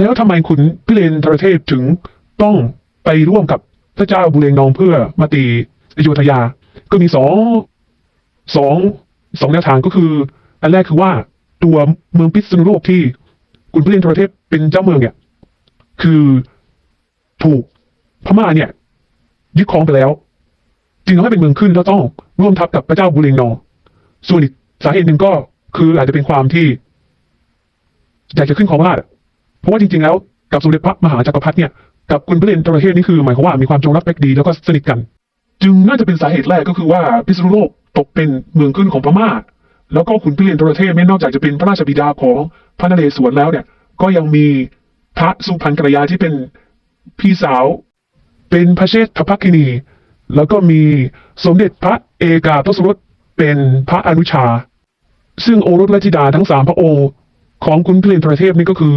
แล้วทำไมขุนพิเรนทรเทพถึงต้องไปร่วมกับพระเจ้าบุเรงนองเพื่อมาตีอโยธยา ก็มีสองสองสองแนวทางก็คือ อันแรกคือว่าตัวเมืองพิษณุโลกที่ขุนพิเรนทรเทพเป็นเจ้าเมืองเนี่ย คือถูกพม่าเนี่ยยึดครองไปแล้วจึงทำให้เป็นเมืองขึ้นแล้วต้องร่วมทัพกับพระเจ้าบุเรงนอง ส่วนอีกสาเหตุหนึ่งก็คืออาจจะเป็นความที่อยากจะขึ้นครองราช เพราะว่าจริงๆแล้วกับสมเด็จพระมหาจักรพรรดิเนี่ยกับคุณพระเรนทรเทพนี่คือหมายความว่ามีความจงรักภักดีแล้วก็สนิทกัน จึงน่าจะเป็นสาเหตุแรกก็คือว่าพิษณุโลกตกเป็นเมืองขึ้นของพม่า แล้วก็ขุนพิเรนทรเทพเนี่นอกจากจะเป็นพระราชบิดาของพระนเรศวรแล้วเนี่ย ก็ยังมีพระสุพรรณกรยาที่เป็นพี่สาว เป็นพระเชษฐภักคินี แล้วก็มีสมเด็จพระเอกาทศรสเป็นพระอนุชา ซึ่งโอรสและธิดาทั้งสามพระองค์ของคุณพิเรนทรเทพนี่ก็คือ